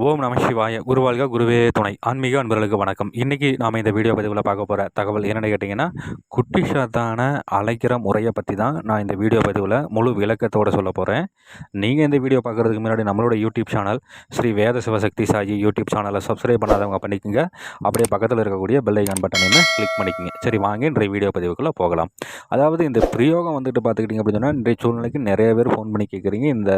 ஓம் நம சிவாய. குருவாழ்க குருவே துணை. ஆன்மீக அன்பர்களுக்கு வணக்கம். இன்றைக்கி நாம் இந்த வீடியோ பதிவில் பார்க்க போகிற தகவல் என்னென்னு கேட்டிங்கன்னா குட்டிஷாத்தான அழைக்கிற முறையை பற்றி தான் நான் இந்த வீடியோ பதிவில் முழு விளக்கத்தோடு சொல்ல போகிறேன் நீங்கள் இந்த வீடியோ பார்க்குறதுக்கு முன்னாடி நம்மளோட YouTube channel Sri Veda Sivasakthi Sai YouTube சேனலை சப்ஸ்கிரைப் பண்ணாதவங்க பண்ணிக்கோங்க. அப்படியே பக்கத்தில் இருக்கக்கூடிய பெல்லைக்கான் பட்டனையுமே கிளிக் பண்ணிக்கோங்க. சரி வாங்க இன்றைய வீடியோ பதிவுக்குள்ளே போகலாம். அதாவது இந்த பிரயோகம் வந்துட்டு பார்த்துக்கிட்டிங்க அப்படின்னு சொன்னால் இன்றைய சூழ்நிலைக்கு நிறைய பேர் ஃபோன் பண்ணி கேட்குறீங்க இந்த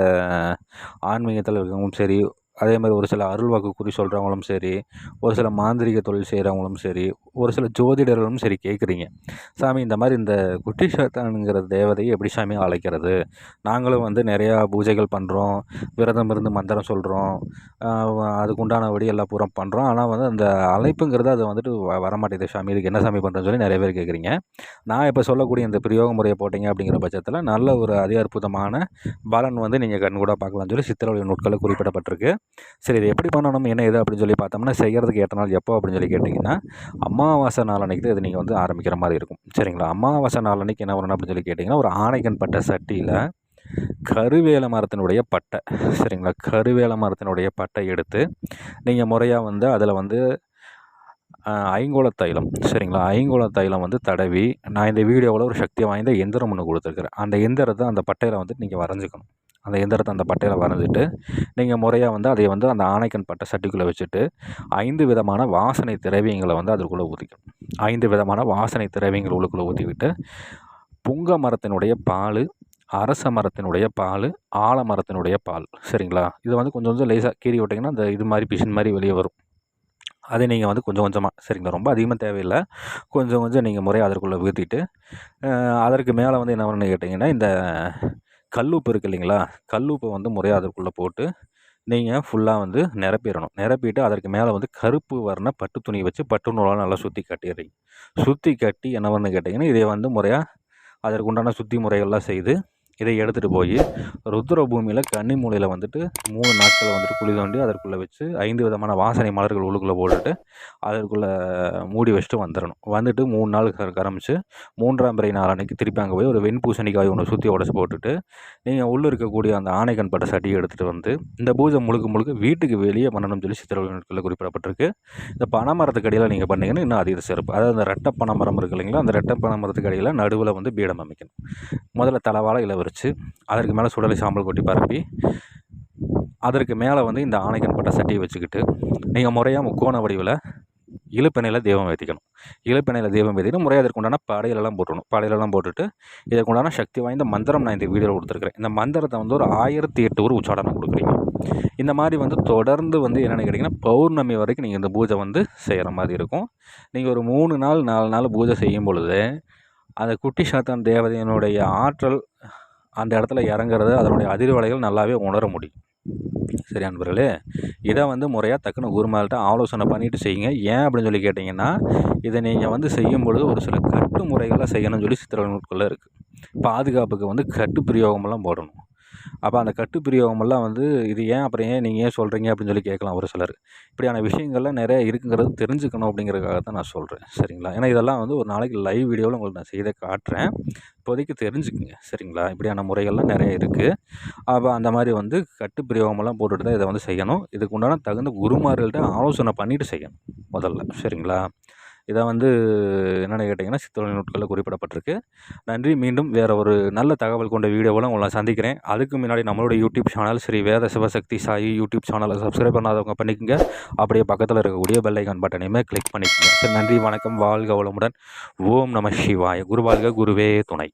ஆன்மீகத்தில் இருக்கவங்களும் சரி அதே மாதிரி ஒரு சில அருள்வாக்கு குறி சொல்கிறவங்களும் சரி ஒரு சில மாந்திரீக தொழில் செய்கிறவங்களும் சரி ஒரு சில ஜோதிடர்களும் சரி கேட்குறீங்க சாமி இந்த மாதிரி இந்த குட்டி தேவதையை எப்படி சாமி அழைக்கிறது? நாங்களும் வந்து நிறையா பூஜைகள் பண்ணுறோம் விரதம் இருந்து மந்திரம் சொல்கிறோம் அதுக்குண்டான வழி எல்லாம் பூரா பண்ணுறோம் ஆனால் வந்து அந்த அழைப்புங்கிறது அது வந்துட்டு வ வரமாட்டேது சாமி. இதுக்கு என்ன சாமி பண்ணுறேன்னு சொல்லி நிறைய பேர் கேட்குறீங்க நான் இப்போ சொல்லக்கூடிய இந்த பிரயோக முறையை போட்டிங்க அப்படிங்கிற பட்சத்தில் நல்ல ஒரு அதி அற்புதமான பலன் வந்து நீங்கள் கண் கூட பார்க்கலாம்னு சொல்லி சித்திரவழி நூட்களில் குறிப்பிடப்பட்டிருக்கு. சரி இது எப்படி பண்ணணும் என்ன இது அப்படின்னு சொல்லி பார்த்தோம்னா செய்கிறதுக்கு ஏற்ற நாள் எப்போ அப்படின்னு சொல்லி கேட்டிங்கன்னா அம்மா அமாவாசை நாள் அன்றைக்கி இது நீங்கள் வந்து ஆரம்பிக்கிற மாதிரி இருக்கும். சரிங்களா? அமாவாசை நாள் அன்றைக்கி என்ன பண்ணணும் அப்படின்னு சொல்லி கேட்டிங்கன்னா ஒரு ஆணைக்கன் பட்ட சட்டியில் கருவேல மரத்தினுடைய பட்டை. சரிங்களா? கருவேல மரத்தினுடைய பட்டை எடுத்து நீங்கள் முறையாக வந்து அதில் வந்து ஐங்கோல தைலம். சரிங்களா? ஐங்கோல தைலம் வந்து தடவி நான் இந்த வீடியோவில் ஒரு சக்தி வாய்ந்த எந்திரம் ஒன்று கொடுத்துருக்குறேன். அந்த எந்திரத்தை அந்த பட்டையில் வந்துட்டு நீங்கள் வரைஞ்சிக்கணும். அந்த எந்திரத்தை அந்த பட்டையில் வரைஞ்சிட்டு நீங்கள் முறையாக வந்து அதை வந்து அந்த ஆணைக்கன் பட்டை சட்டிக்குள்ளே வச்சுட்டு ஐந்து விதமான வாசனை திரவியங்களை வந்து அதுக்குள்ளே ஊற்றிக்கணும் ஐந்து விதமான வாசனை திரவியங்கள் உள்ளுக்குள்ளே ஊற்றிக்கிட்டு புங்க மரத்தினுடைய பால் அரச மரத்தினுடைய பால் ஆலமரத்தினுடைய பால் சரிங்களா? இதை வந்து கொஞ்சம் கொஞ்சம் லேசாக கீறி விட்டிங்கன்னா அந்த இது மாதிரி பிஷின் மாதிரி வெளியே வரும். அதை நீங்கள் வந்து கொஞ்சம் கொஞ்சமாக சரிங்களா? ரொம்ப அதிகமாக தேவையில்லை. கொஞ்சம் கொஞ்சம் நீங்கள் முறையாக அதற்குள்ளே ஊற்றிட்டு அதற்கு மேலே வந்து என்ன பண்ணு கேட்டிங்கன்னா இந்த கல்லுப்பு இருக்குது இல்லைங்களா? கல்லுப்பை வந்து முறையாக அதற்குள்ளே போட்டு நீங்கள் ஃபுல்லாக வந்து நிரப்பிடணும். நிரப்பிட்டு அதற்கு மேலே வந்து கருப்பு வர்ண பட்டு துணி வச்சு பட்டு நூலால் நல்லா சுற்றி கட்டிடுறீங்க. சுற்றி கட்டி என்ன பண்ணு கேட்டிங்கன்னா இதை வந்து முறையாக அதற்கு உண்டான சுத்தி முறைகள்லாம் செய்து இதை எடுத்துகிட்டு போய் ருத்ர பூமியில் கன்னி மூலையில் வந்துட்டு மூணு நாட்கள் வந்துட்டு குழி தோண்டி அதற்குள்ளே வச்சு ஐந்து விதமான வாசனை மலர்கள் உள்ளுக்குள்ளே போட்டுட்டு அதற்குள்ளே மூடி வச்சுட்டு வந்துடணும் வந்துட்டு மூணு நாள் கரமிச்சு மூன்றாம் பிறை நாள் அன்றைக்கி திருப்பி அங்கே போய் ஒரு வெண்பூசணிக்காய் ஒன்று சுற்றி உடச்சி போட்டுட்டு நீங்கள் உள்ளே இருக்கக்கூடிய அந்த ஆணைக்கண் பட்ட சட்டியை எடுத்துகிட்டு வந்து இந்த பூஜை முழுக்க முழுக்க வீட்டுக்கு வெளியே பண்ணணும்னு சொல்லி சித்திரவழிகளில் குறிப்பிடப்பட்டிருக்கு. இந்த பனைமரத்துக்கு அடியில் நீங்கள் பண்ணிங்கன்னா இன்னும் அதிக சிறப்பு. அதாவது அந்த ரெட்டை பனைமரம் இருக்கு இல்லைங்களா அந்த ரெட்டை பனைமரத்துக்கு அடியில் நடுவில் வந்து பீடம் அமைக்கணும். முதல்ல தலவாழ இலை வச்சு அதற்கு மேலே சுடலை சாம்பல் கொட்டி பரப்பி அதற்கு மேலே வந்து இந்த ஆணைக்கன் பட்ட சட்டியை வச்சுக்கிட்டு நீங்கள் முறையாக முக்கோண வடிவில் இழுப்பெண்ணையில் தெய்வம் ஏற்றிக்கணும் இழுப்பெண்ணையில் தெய்வம் ஏற்றிக்கணும் முறையாக அதற்கு உண்டான படையிலெல்லாம் போட்டுணும் படையிலெல்லாம் போட்டுட்டு இதற்கு உண்டான சக்தி வாய்ந்த மந்திரம் நான் இந்த வீடியோவில் கொடுத்துருக்குறேன். இந்த மந்திரத்தை வந்து ஒரு ஆயிரத்தி எட்டு ஒரு உச்சாடனம் கொடுக்குறீங்க. இந்த மாதிரி வந்து தொடர்ந்து வந்து என்னென்னு கேட்டிங்கன்னா பௌர்ணமி வரைக்கும் நீங்கள் இந்த பூஜை வந்து செய்கிற மாதிரி இருக்கும். நீங்கள் ஒரு மூணு நாள் நாலு நாள் பூஜை செய்யும் பொழுது அந்த குட்டி சாத்தான் தேவதையினுடைய ஆற்றல் அந்த இடத்துல இறங்குறது அதனுடைய அதிர்வலைகள் நல்லாவே உணர முடியும். சரி அன்பர்களே இதை வந்து முறையாக டக்குன்னு குருமால்கிட்ட ஆலோசனை பண்ணிவிட்டு செய்யுங்க. ஏன் அப்படின்னு சொல்லி கேட்டிங்கன்னா இதை நீங்கள் வந்து செய்யும் பொழுது ஒரு சில கட்டு முறைகளாக செய்யணும்னு சொல்லி சித்திர நூட்களில் இருக்குது பாதுகாப்புக்கு வந்து கட்டு பிரயோகமெல்லாம் போடணும். அப்போ அந்த கட்டு பிரியோகமெல்லாம் வந்து இது ஏன் அப்புறம் ஏன் நீங்கள் ஏன் சொல்கிறீங்க அப்படின்னு சொல்லி கேட்கலாம் ஒரு சிலர். இப்படியான விஷயங்கள்லாம் நிறைய இருக்குங்கிறது தெரிஞ்சுக்கணும் அப்படிங்கிறதுக்காக தான் நான் சொல்கிறேன் சரிங்களா? ஏன்னா இதெல்லாம் வந்து ஒரு நாளைக்கு லைவ் வீடியோவில் உங்களுக்கு நான் செய்தே காட்டுறேன். இப்போதைக்கு தெரிஞ்சுக்குங்க. சரிங்களா? இப்படியான முறைகள்லாம் நிறைய இருக்குது அப்போ அந்த மாதிரி வந்து கட்டு பிரயோகமெல்லாம் போட்டுட்டு தான் இதை வந்து செய்யணும். இதுக்கு உண்டான தகுந்த குருமார்கள்ட்ட ஆலோசனை பண்ணிவிட்டு செய்யணும் முதல்ல. சரிங்களா? இதை வந்து என்னென்னு கேட்டிங்கன்னா சித்தொழில் நூட்களில் குறிப்பிடப்பட்டிருக்கு. நன்றி. மீண்டும் வேறு ஒரு நல்ல தகவல் கொண்ட வீடியோவில் உங்களை சந்திக்கிறேன். அதுக்கு முன்னாடி நம்மளோட YouTube channel Sri Veda Sivasakthi Sai YouTube சேனலை சப்ஸ்கிரைப் பண்ணாதவங்க பண்ணிக்கோங்க. அப்படியே பக்கத்தில் இருக்கக்கூடிய பெல்லைக்கான் பட்டனையுமே கிளிக் பண்ணிக்கோங்க. சரி நன்றி. வணக்கம். வாழ்க வளமுடன். ஓம் நம சிவாய. குருவாழ்க குருவே துணை.